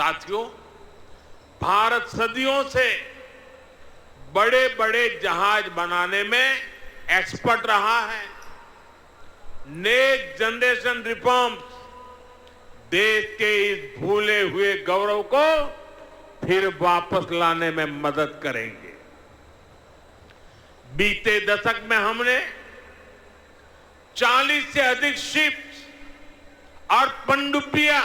साथियों, भारत सदियों से बड़े बड़े जहाज़ बनाने में एक्सपर्ट रहा है। नेक्स्ट जनरेशन रिफॉर्म्स देश के इस भूले हुए गौरव को फिर वापस लाने में मदद करेंगे। बीते दशक में हमने 40 से अधिक शिप्स और पनडुब्बियाँ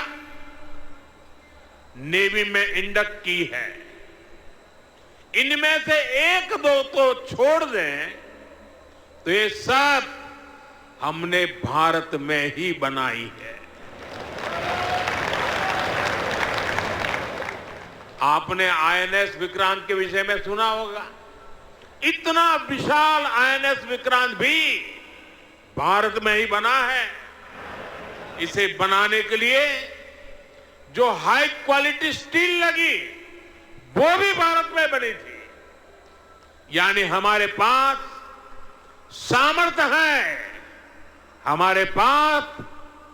नेवी में इंडक्ट की है। इनमें से एक दो तो छोड़ दें तो ये सब हमने भारत में ही बनाई है। आपने आईएनएस विक्रांत के विषय में सुना होगा। इतना विशाल आईएनएस विक्रांत भी भारत में ही बना है। इसे बनाने के लिए जो हाई क्वालिटी स्टील लगी, वो भी भारत में बनी थी। यानी हमारे पास सामर्थ्य है। हमारे पास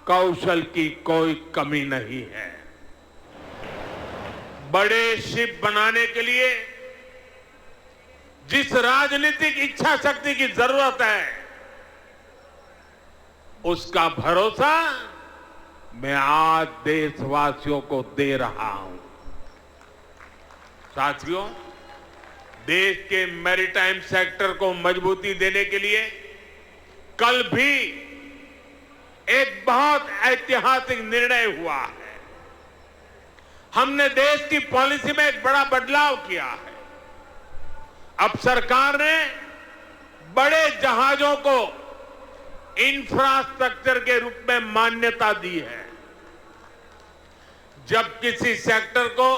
कौशल की कोई कमी नहीं है। बड़े शिप बनाने के लिए जिस राजनीतिक इच्छा शक्ति की ज़रूरत है, उसका भरोसा मैं आज देशवासियों को दे रहा हूँ। साथियों, देश के मैरिटाइम सेक्टर को मजबूती देने के लिए कल भी एक बहुत ऐतिहासिक निर्णय हुआ है। हमने देश की पॉलिसी में एक बड़ा बदलाव किया है। अब सरकार ने बड़े जहाजों को इंफ्रास्ट्रक्चर के रूप में मान्यता दी है। जब किसी सेक्टर को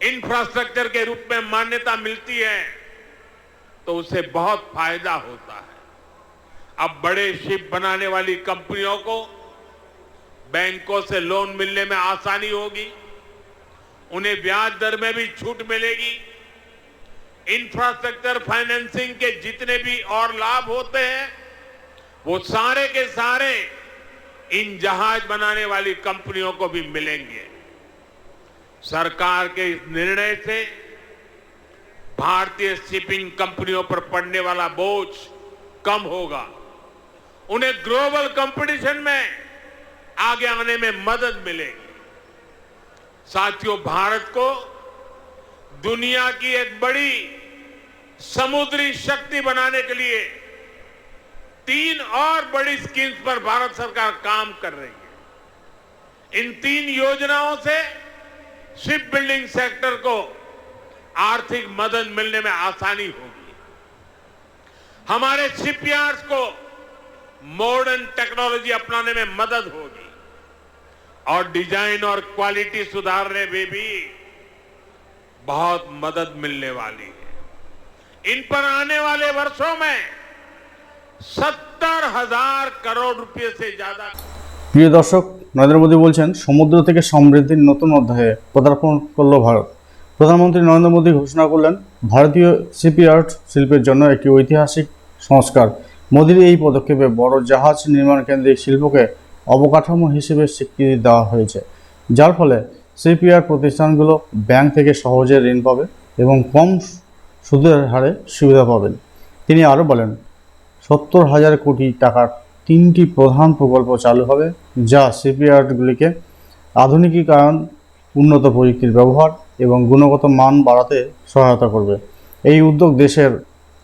इंफ्रास्ट्रक्चर के रूप में मान्यता मिलती है तो उसे बहुत फ़ायदा होता है। अब बड़े शिप बनाने वाली कंपनियों को बैंकों से लोन मिलने में आसानी होगी, उन्हें ब्याज दर में भी छूट मिलेगी। इंफ्रास्ट्रक्चर फाइनेंसिंग के जितने भी और लाभ होते हैं वो सारे के सारे इन जहाज़ बनाने वाली कंपनियों को भी मिलेंगे। सरकार के इस निर्णय से भारतीय शिपिंग कंपनियों पर पड़ने वाला बोझ कम होगा। उन्हें ग्लोबल कंपटीशन में आगे आने में मदद मिलेगी। साथियों, भारत को दुनिया की एक बड़ी समुद्री शक्ति बनाने के लिए तीन और बड़ी स्कीम्स पर भारत सरकार काम कर रही है। इन तीन योजनाओं से शिप बिल्डिंग सेक्टर को आर्थिक मदद मिलने में आसानी होगी। हमारे शिपयार्ड्स को मॉडर्न टेक्नोलॉजी अपनाने में मदद होगी और डिज़ाइन और क्वालिटी सुधारने में भी बहुत मदद मिलने वाली है। इन पर आने वाले वर्षों में সত্তর হাজার করোড় রুপিয়ে সে জাদা প্রিয় দর্শক, নরেন্দ্র মোদী বলছেন, সমুদ্র থেকে সমৃদ্ধির নতুন অধ্যায়ে পদার্পণ করল ভারত। প্রধানমন্ত্রী নরেন্দ্র মোদী ঘোষণা করলেন, ভারতীয় সিপিআর্ট শিল্পের জন্য একটি ঐতিহাসিক সংস্কার। মোদীর এই পদক্ষেপে বড় জাহাজ নির্মাণ কেন্দ্রিক শিল্পকে অবকাঠামো হিসেবে স্বীকৃতি দেওয়া হয়েছে। যার ফলে সিপিআর প্রতিষ্ঠানগুলো ব্যাংক থেকে সহজে ঋণ পাবে এবং কম সুদের হারে সুবিধা পাবেন। তিনি আরও বলেন সত্তর হাজার কোটি টাকার তিনটি প্রধান প্রকল্প চালু হবে, যা শিপইয়ার্ডগুলিকে আধুনিকীকরণ, উন্নত প্রযুক্তির ব্যবহার এবং গুণগত মান বাড়াতে সহায়তা করবে। এই উদ্যোগ দেশের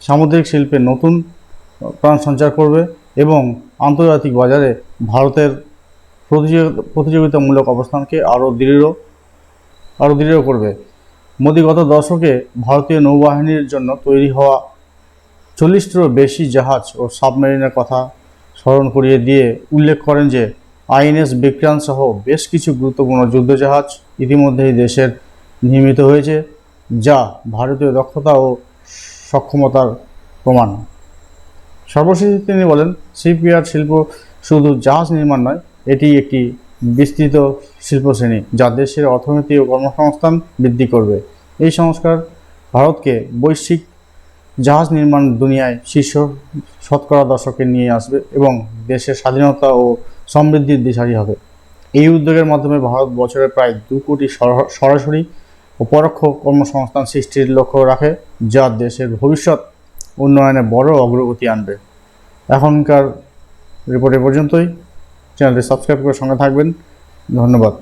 সামুদ্রিক শিল্পে নতুন প্রাণ সঞ্চার করবে এবং আন্তর্জাতিক বাজারে ভারতের প্রতিযোগিতা প্রতিযোগিতামূলক অবস্থানকে আরও দৃঢ় আরও দৃঢ় করবে। মোদী গত দশকে ভারতীয় নৌবাহিনীর জন্য তৈরি হওয়া চল্লিশটিরও বেশি জাহাজ ও সাবমেরিনের কথা স্মরণ করিয়ে দিয়ে উল্লেখ করেন যে, আইএনএস বিক্রান্ত সহ বেশ কিছু গুরুত্বপূর্ণ যুদ্ধজাহাজ ইতিমধ্যেই দেশের নির্মিত হয়েছে, যা ভারতীয় দক্ষতা ও সক্ষমতার প্রমাণ। সর্বশেষে তিনি বলেন শিপইয়ার্ড শিল্প শুধু জাহাজ নির্মাণ নয়, এটি একটি বিস্তৃত শিল্পশ্রেণী, যা দেশের অর্থনীতি ও কর্মসংস্থান বৃদ্ধি করবে। এই সংস্কার ভারতকে বৈশ্বিক জাহাজ নির্মাণ দুনিয়ায় শীর্ষ শতকরা দশকে নিয়ে আসবে এবং দেশের স্বাধীনতা ও সমৃদ্ধির দিশারি হবে। এই উদ্যোগের মাধ্যমে ভারত বছরে প্রায় দু কোটি সরাসরি ও পরোক্ষ কর্মসংস্থান সৃষ্টির লক্ষ্য রাখে, যা দেশের ভবিষ্যৎ উন্নয়নে বড় অগ্রগতি আনবে। এখনকার রিপোর্ট পর্যন্তই। চ্যানেলটি সাবস্ক্রাইব করে সঙ্গে থাকবেন। ধন্যবাদ।